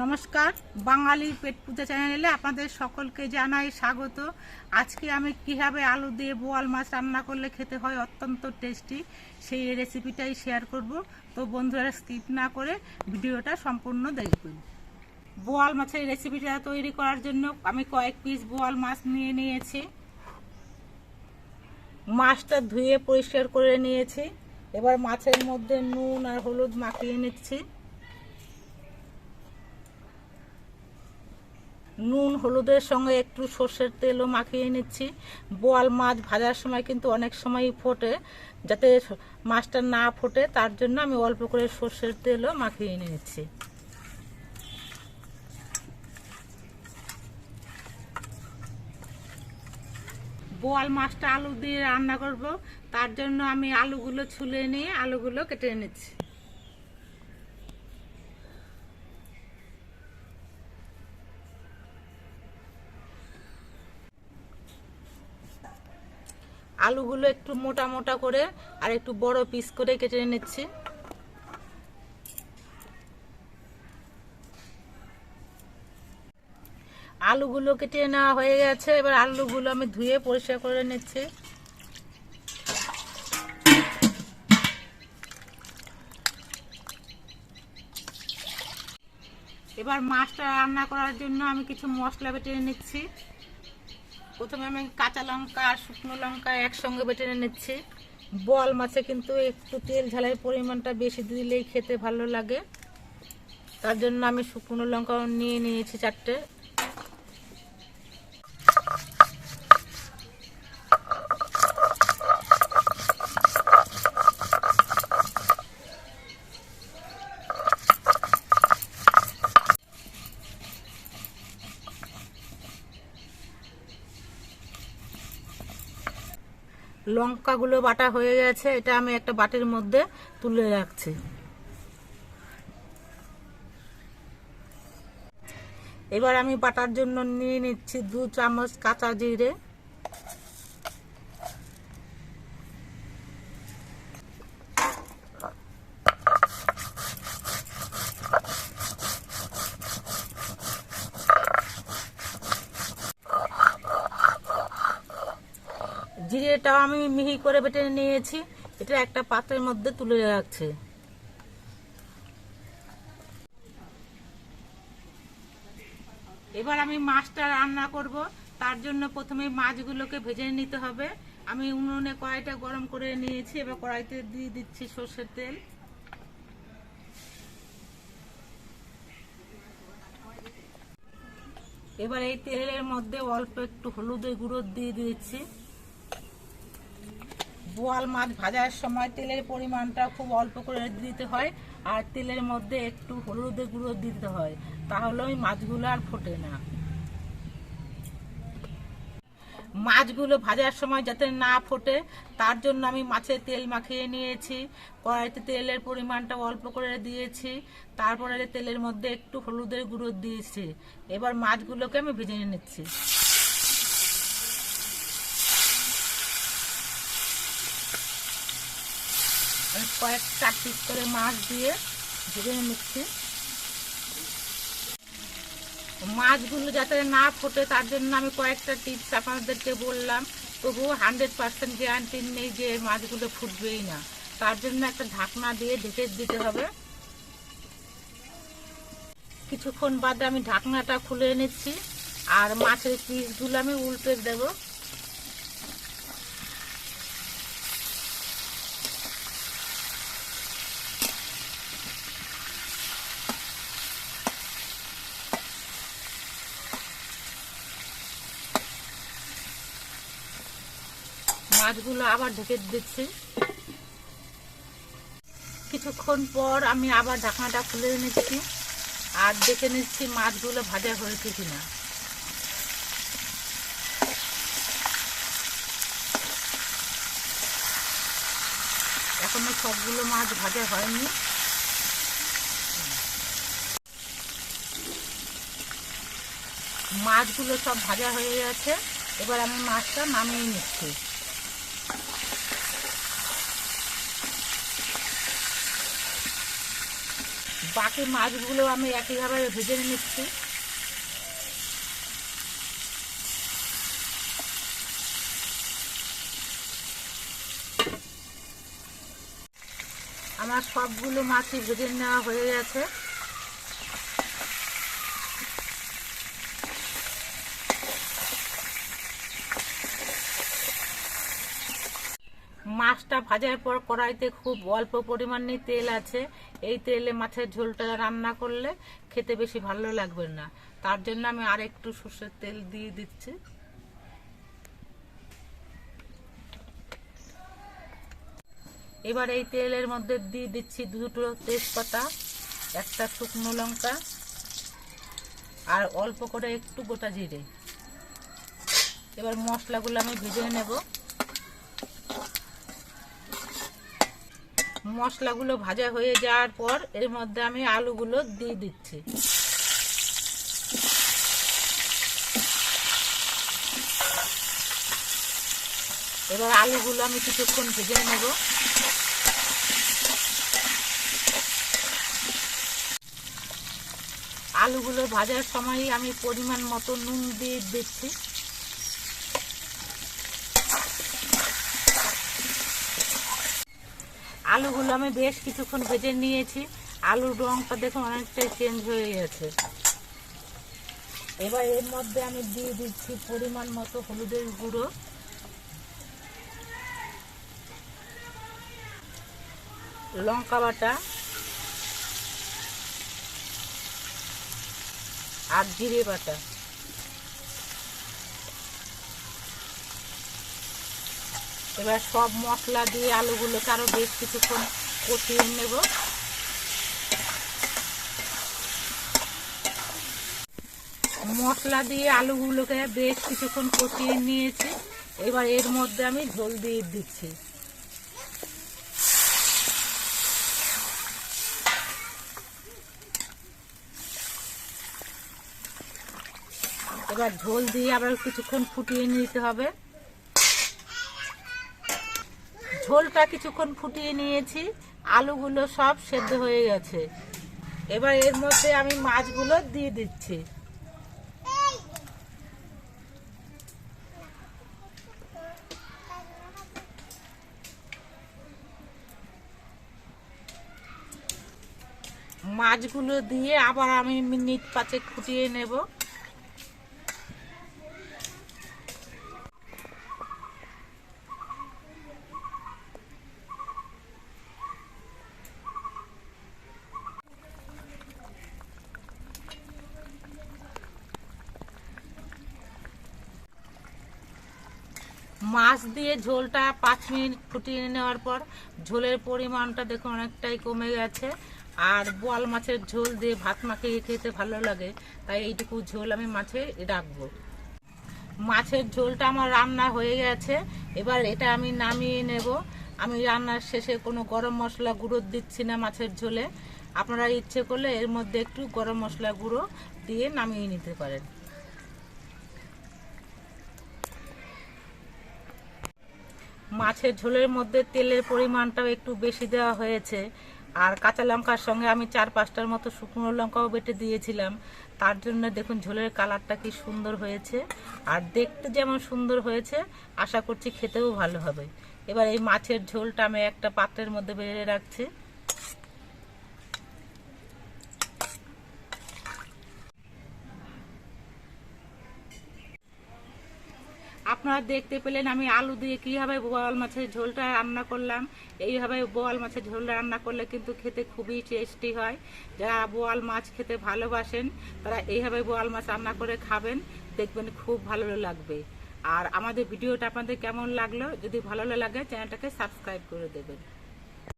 নমস্কার, বাঙালি পেট পূজা চ্যানেলে আপনাদের সকলকে জানাই স্বাগত। আজকে আমি কীভাবে আলু দিয়ে বোয়াল মাছ রান্না করলে খেতে হয় অত্যন্ত টেস্টি, সেই রেসিপিটাই শেয়ার করব। তো বন্ধুরা, স্কিপ না করে ভিডিওটা সম্পূর্ণ দেখবেন। বোয়াল মাছের রেসিপিটা তৈরি করার জন্য আমি কয়েক পিস বোয়াল মাছ নিয়ে নিয়েছি। মাছটা ধুয়ে পরিষ্কার করে নিয়েছি। এবার মাছের মধ্যে নুন আর হলুদ মাখিয়ে নিচ্ছি। নুন, হলুদের সঙ্গে একটু সর্ষের তেলও মাখিয়ে নিচ্ছি। বোয়াল মাছ ভাজার সময় কিন্তু অনেক সময় ফোটে, যাতে মাছটা না ফোটে, তার জন্য আমি অল্প করে সর্ষের তেলও মাখিয়ে নিচ্ছি বোয়াল মাছটা আলু দিয়ে রান্না করব, তার জন্য আমি আলুগুলো ছুলে নিয়ে আলুগুলো কেটে নিচ্ছি। আলুগুলো একটু মোটা মোটা করে আর একটু বড় পিস করে কেটে নিচ্ছি। আলুগুলো কেটে নেওয়া হয়ে গেছে। এবার আলুগুলো আমি ধুয়ে পরিষ্কার করে নিচ্ছি। এবার মাছটা রান্না করার জন্য আমি কিছু মশলা বেটে নিচ্ছি। প্রথমে আমি কাঁচা লঙ্কা আর শুকনো লঙ্কা একসঙ্গে বেটে নিচ্ছি। বল মাছে কিন্তু একটু তেল ঝালের পরিমাণটা বেশি দিলেই খেতে ভালো লাগে। তার জন্য আমি শুকনো লঙ্কাও নিয়ে নিয়েছি চারটে। লঙ্কাগুলো বাটা হয়ে গেছে, এটা আমি একটা বাটির মধ্যে তুলে রাখছি। এবার আমি বাটার জন্য নিয়ে নিচ্ছি দু চামচ কাঁচা জিরে। জিরেটাও আমি মিহি করে বেটে নিয়েছি। এটা একটা পাত্রের মধ্যে তুলে রাখছে। এবার আমি মাছটা রান্না করব। তার জন্য প্রথমে মাছগুলোকে ভেজে নিতে হবে। আমি উনুনে কড়াইটা গরম করে নিয়েছি। এবার কড়াইতে দিয়ে দিচ্ছি সর্ষের তেল। এবার এই তেলের মধ্যে অল্প একটু হলুদের গুঁড়ো দিয়ে দিচ্ছি। বোয়াল মাছ ভাজার সময় তেলের পরিমাণটা খুব অল্প করে দিতে হয় আর তেলের মধ্যে একটু হলুদের গুঁড়ো দিতে হয়। তাহলে ওই মাছগুলো আর ফোটে না। মাছগুলো ভাজার সময় যাতে না ফোটে, তার জন্য আমি মাছের তেল মাখিয়ে নিয়েছি। কড়াইতে তেলের পরিমাণটা অল্প করে দিয়েছি। তারপরে তেলের মধ্যে একটু হলুদের গুঁড়ো দিয়েছি। এবার মাছগুলোকে আমি ভেজে নিচ্ছি আমি কয়েক চার পিস করে মাছ দিয়ে ভেজে নিচ্ছি। মাছগুলো যাতে না ফোটে, তার জন্য আমি কয়েকটা টিপস আপনাদেরকে বললাম। তবুও হান্ড্রেড পার্সেন্ট গ্যারান্টি নেই যে মাছগুলো ফুটবেই না। তার জন্য একটা ঢাকনা দিয়ে ঢেকে দিতে হবে। কিছুক্ষণ বাদে আমি ঢাকনাটা খুলে নিচ্ছি আর মাছের পিসগুলো আমি উল্টে দেবো। মাছগুলো আবার ঢেকে দিচ্ছি। কিছুক্ষণ পর আমি আবার ঢাকনাটা খুলে নিচ্ছি আর দেখে নিচ্ছি মাছগুলো ভাজা হয়েছে কিনা। এখনও সবগুলো মাছ ভাজা হয়নি। মাছগুলো সব ভাজা হয়ে গেছে। এবার আমি মাছটা নামিয়ে নিচ্ছি। বাকি মাছগুলো আমি একইভাবে ভেজে নিচ্ছি। আমার সবগুলো মাছই ভেজে নেওয়া হয়ে গেছে। মাছটা ভাজার পর কড়াইতে খুব অল্প পরিমাণে তেল আছে। এই তেলে মাছের ঝোলটা রান্না করলে খেতে বেশি ভালো লাগবে না। তার জন্য আমি আর একটু সর্ষের তেল দিয়ে দিচ্ছি। এবার এই তেলের মধ্যে দিয়ে দিচ্ছি দুটো তেজপাতা, একটা শুকনো লঙ্কা আর অল্প করে একটু গোটা জিরে। এবার মশলাগুলো আমি ভেজে নেব। মশলাগুলো ভাজা হয়ে যাওয়ার পর এর মধ্যে আমি আলুগুলো দিয়ে দিচ্ছি। এবার আলুগুলো আমি কিছুক্ষণ ভেজে নেব। আলুগুলো ভাজার সময় আমি পরিমাণ মতো নুন দিয়ে দিচ্ছি। আলুগুলো আমি বেশ কিছুক্ষণ ভেজে নিয়েছি। আলুর রঙটা দেখুন অনেকটাই চেঞ্জ হয়ে গেছে। এবার এর মধ্যে আমি দিয়ে দিচ্ছি পরিমাণ মতো হলুদের গুঁড়ো। লঙ্কা বাটা। আর জিরে বাটা। এবার সব মশলা দিয়ে আলুগুলোকে আরও বেশ কিছুক্ষণ কষিয়ে নেব। মশলা দিয়ে আলুগুলোকে বেশ কিছুক্ষণ কষিয়ে নিয়েছি। এবার এর মধ্যে আমি ঝোল দিয়ে দিচ্ছি। এবার ঝোল দিয়ে আবার কিছুক্ষণ ফুটিয়ে নিতে হবে। ঝোলটা কিছুক্ষণ ফুটিয়ে নিয়েছি। আলুগুলো সব সেদ্ধ হয়ে গেছে। এবার এর মধ্যে আমি মাছগুলো দিয়ে দিচ্ছি। মাছগুলো দিয়ে আবার আমি মিনিট পাঁচেক ফুটিয়ে নেব। মাছ দিয়ে ঝোলটা পাঁচ মিনিট ফুটিয়ে নেওয়ার পর ঝোলের পরিমাণটা দেখুন অনেকটাই কমে গেছে। আর বোয়াল মাছের ঝোল দিয়ে ভাত মাখিয়ে খেতে ভালো লাগে, তাই এইটুকু ঝোল আমি মাছে রাখব। মাছের ঝোলটা আমার রান্না হয়ে গেছে, এবার এটা আমি নামিয়ে নেব। আমি রান্নার শেষে কোনো গরম মশলা গুঁড়ো দিচ্ছি না মাছের ঝোলে। আপনারা ইচ্ছে করলে এর মধ্যে একটু গরম মশলা গুঁড়ো দিয়ে নামিয়ে নিতে পারেন। মাছের ঝোলের মধ্যে তেলের পরিমাণটাও একটু বেশি দেওয়া হয়েছে। আর কাঁচা লঙ্কার সঙ্গে আমি চার পাঁচটার মতো শুকনো লঙ্কাও বেটে দিয়েছিলাম। তার জন্য দেখুন ঝোলের কালারটা কি সুন্দর হয়েছে। আর দেখতে যেমন সুন্দর হয়েছে, আশা করছি খেতেও ভালো হবে। এবার এই মাছের ঝোলটা আমি একটা পাত্রের মধ্যে বেড়ে রাখছি। আপনারা দেখতে পেলেন আমি আলু দিয়ে কীভাবে বোয়াল মাছের ঝোলটা রান্না করলাম। এইভাবে বোয়াল মাছের ঝোলটা রান্না করলে কিন্তু খেতে খুবই টেস্টি হয়। যারা বোয়াল মাছ খেতে ভালোবাসেন, তারা এইভাবে বোয়াল মাছ রান্না করে খাবেন। দেখবেন খুব ভালো লাগবে। আর আমাদের ভিডিওটা আপনাদের কেমন লাগল? যদি ভালো লাগে, চ্যানেলটাকে সাবস্ক্রাইব করে দেবেন।